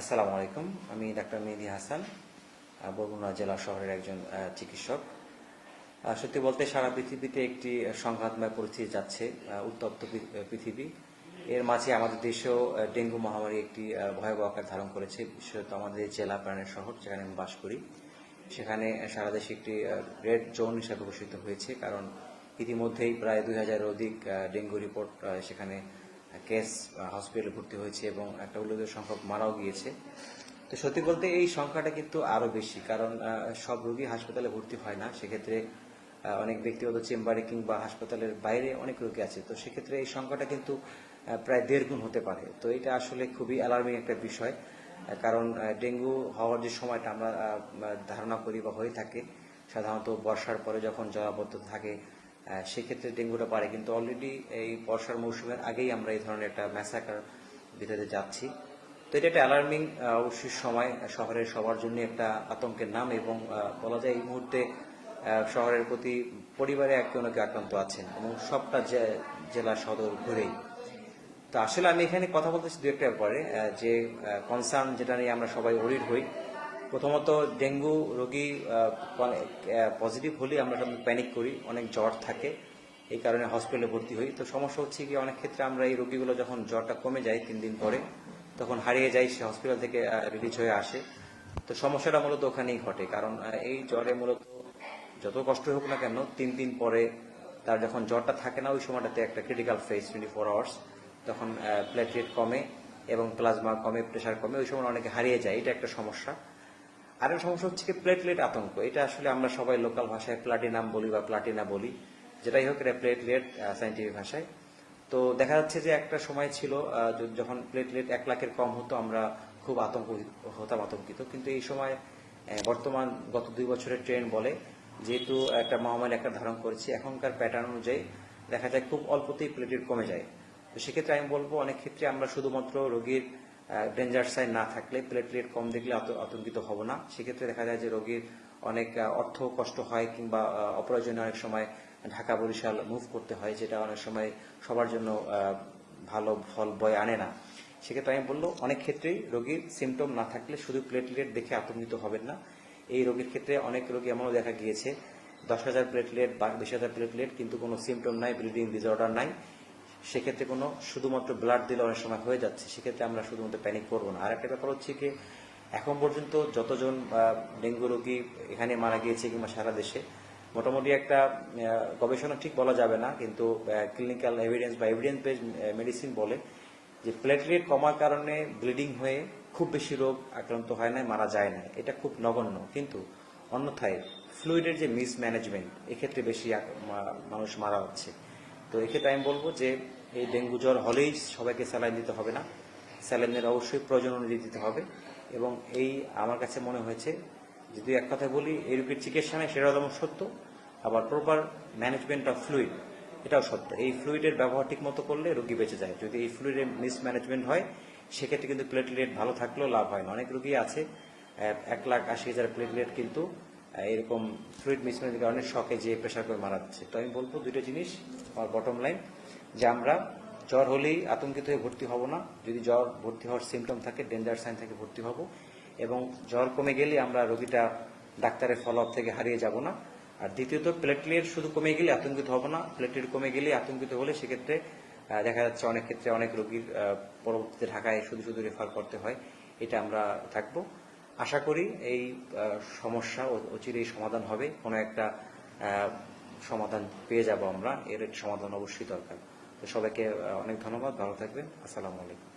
আসসালামু আলাইকুম। আমি ডাক্তার মেহেদি হাসান বরগুনা জেলা শহরের একজন চিকিৎসক। সত্যি বলতে সারা পৃথিবীতে একটি সংঘাতময় পরিস্থিতি যাচ্ছে উত্তপ্ত পৃথিবী। এর মাঝে আমাদের দেশেও ডেঙ্গু মহামারী একটি ভয়াবহ আকার ধারণ করেছে, বিশেষত আমাদের জেলা প্রাণের শহর, যেখানে আমি বাস করি। সেখানে সারা দেশে একটি রেড জোন হিসাবে ঘোষিত হয়েছে, কারণ ইতিমধ্যেই প্রায় দুই হাজারের অধিক ডেঙ্গু রিপোর্ট সেখানে কেস হসপিটালে ভর্তি হয়েছে এবং একটা উল্লেখযোগ্য সংখ্যক মারাও গিয়েছে। তো সত্যি বলতে এই সংখ্যাটা কিন্তু আরও বেশি, কারণ সব রোগী হাসপাতালে ভর্তি হয় না। সেক্ষেত্রে অনেক ব্যক্তিগত চেম্বারে কিংবা হাসপাতালের বাইরে অনেক রোগী আছে। তো সেক্ষেত্রে এই সংখ্যাটা কিন্তু প্রায় দেড় গুণ হতে পারে। তো এটা আসলে খুবই অ্যালার্মিং একটা বিষয় কারণ ডেঙ্গু হওয়ার যে সময়টা আমরা ধারণা করি বা হয়ে থাকে, সাধারণত বর্ষার পরে যখন জলাবদ্ধতা থাকে সেক্ষেত্রে ডেঙ্গুটা পারে কিন্তু অলরেডি এই বর্ষার মৌসুমের আগেই আমরা এই ধরনের একটা ম্যাসাকার ভিতরে যাচ্ছি। তো এটা একটা অ্যালার্মিং অবশ্যই সময় শহরের সবার জন্য একটা আতঙ্কের নাম এবং বলা যায় এই মুহূর্তে শহরের প্রতি পরিবারে এক কোনো কেউ আক্রান্ত আছেন এবং সবটা জেলা সদর ঘুরেই। তো আসলে আমি এখানে কথা বলতেছি দু একটা ব্যাপারে যে কনসার্ন যেটা নিয়ে আমরা সবাই ওরিড হই প্রথমত ডেঙ্গু রোগী পজিটিভ হলে আমরা প্যানিক করি, অনেক জ্বর থাকে, এই কারণে হসপিটালে ভর্তি হই। তো সমস্যা হচ্ছে কি, অনেক ক্ষেত্রে আমরা এই রোগীগুলো যখন জ্বরটা কমে যায় তিন দিন পরে, তখন হারিয়ে যায়, সে হসপিটাল থেকে রিলিজ হয়ে আসে। তো সমস্যাটা মূলত ওখানেই ঘটে, কারণ এই জ্বরে মূলত যত কষ্ট হোক না কেন, তিন দিন পরে তার যখন জ্বরটা থাকে না, ওই সময়টাতে একটা critical phase twenty four hours তখন প্লেটলেট কমে এবং প্লাজমা কমে প্রেশার কমে, ওই সময় অনেকে হারিয়ে যায়, এটা একটা সমস্যা। আরেকটা সমস্যা হচ্ছে প্লেটলেট আতঙ্ক। এটা আসলে আমরা সবাই লোকাল ভাষায় প্লাটিনাম বলি বা প্লাটিনা বলি। যেটাই হোক, এটা প্লেটলেট সাইন্টিফিক ভাষায়। তো দেখা যাচ্ছে যে একটা সময় ছিল যখন প্লেটলেট এক লাখের কম হতো, আমরা খুব আতঙ্ক হতাম আতঙ্কিত। কিন্তু এই সময় বর্তমান গত দুই বছরের ট্রেন্ড বলে, যেহেতু একটা মহামারী একটা ধারণ করেছি, এখনকার প্যাটার্ন অনুযায়ী দেখা যায় খুব অল্পতেই প্লেটলেট কমে যায়। তো সেক্ষেত্রে আমি বলব, অনেক ক্ষেত্রে আমরা শুধুমাত্র রোগীর ডেঞ্জার সাইন না থাকলে প্লেটলেট কম দেখলে আতঙ্কিত হব না। সেক্ষেত্রে দেখা যায় যে রোগীর অনেক অর্থ কষ্ট হয় কিংবা অপ্রয়োজনীয় অনেক সময় ঢাকা বরিশাল মুভ করতে হয়, যেটা অনেক সময় সবার জন্য ভালো ফল বয় আনে না। সেক্ষেত্রে আমি বলল অনেক ক্ষেত্রেই রোগীর সিমটম না থাকলে শুধু প্লেটলেট দেখে আতঙ্কিত হবেন না। এই রোগীর ক্ষেত্রে অনেক রোগী এমনও দেখা গিয়েছে, দশ হাজার প্লেটলেট বা বিশ হাজার প্লেটলেট কিন্তু কোনো সিমটম নাই ব্লিডিং ডিসঅর্ডার নাই। সেক্ষেত্রে কোনো শুধুমাত্র ব্লাড দিলে অনেক সময় হয়ে যাচ্ছে, সেক্ষেত্রে আমরা শুধুমাত্র প্যানিক করব না। আর একটা ব্যাপার হচ্ছে কি, এখন পর্যন্ত যতজন ডেঙ্গু রোগী এখানে মারা গিয়েছে কিংবা সারা দেশে, মোটামুটি একটা গবেষণা ঠিক বলা যাবে না, কিন্তু ক্লিনিক্যাল এভিডেন্স বা এভিডেন্স বেস মেডিসিন বলে যে প্লেটলেট কমার কারণে ব্লিডিং হয়ে খুব বেশি রোগ আক্রান্ত হয় না মারা যায় না এটা খুব নগণ্য। কিন্তু অন্যথায় ফ্লুইডের যে মিসম্যানেজমেন্ট এক্ষেত্রে বেশি মানুষ মারা হচ্ছে। তো এক্ষেত্রে আমি বলব যে এই ডেঙ্গু জ্বর হলেই সবাইকে স্যালাইন দিতে হবে না। স্যালাইনের অবশ্যই প্রয়োজন অনুযায়ী দিতে হবে এবং এই আমার কাছে মনে হয়েছে যদি এক কথা বলি, এই রোগীর চিকিৎসা নেই, সেটাও যেমন সত্য, আবার প্রপার ম্যানেজমেন্ট অফ ফ্লুইড এটাও সত্য। এই ফ্লুইডের ব্যবহার ঠিক মতো করলে রোগী বেঁচে যায়। যদি এই ফ্লুইডের মিসম্যানেজমেন্ট হয়, সেক্ষেত্রে কিন্তু প্লেটলেট ভালো থাকলেও লাভ হয় না। অনেক রোগী আছে এক লাখ আশি হাজার প্লেটলেট কিন্তু এরকম ফ্লুইড মিসম্যানেজের কারণে শখে যে প্রেশার করে মারা যাচ্ছে। তো আমি বলব দুটো জিনিস, আমার বটম লাইন যে আমরা জ্বর হলেই আতঙ্কিত হয়ে ভর্তি হব না। যদি জ্বর ভর্তি হওয়ার সিমটম থাকে ডেঞ্জার সাইন থাকে ভর্তি হব। এবং জ্বর কমে গেলে আমরা রোগীটা ডাক্তারের ফলো আপ থেকে হারিয়ে যাব না। আর দ্বিতীয়ত প্লেটলেট শুধু কমে গেলে আতঙ্কিত হব না। প্লেটলেট কমে গেলে আতঙ্কিত হলে সেক্ষেত্রে দেখা যাচ্ছে অনেক ক্ষেত্রে অনেক রোগীর পরবর্তীতে ঢাকায় শুধু শুধু রেফার করতে হয়। এটা আমরা থাকব। আশা করি এই সমস্যা অচিরেই সমাধান হবে। কোনো একটা সমাধান পেয়ে যাব আমরা। এর সমাধান অবশ্যই দরকার। সবাইকে অনেক ধন্যবাদ ভালো থাকবেন। আসসালামু আলাইকুম।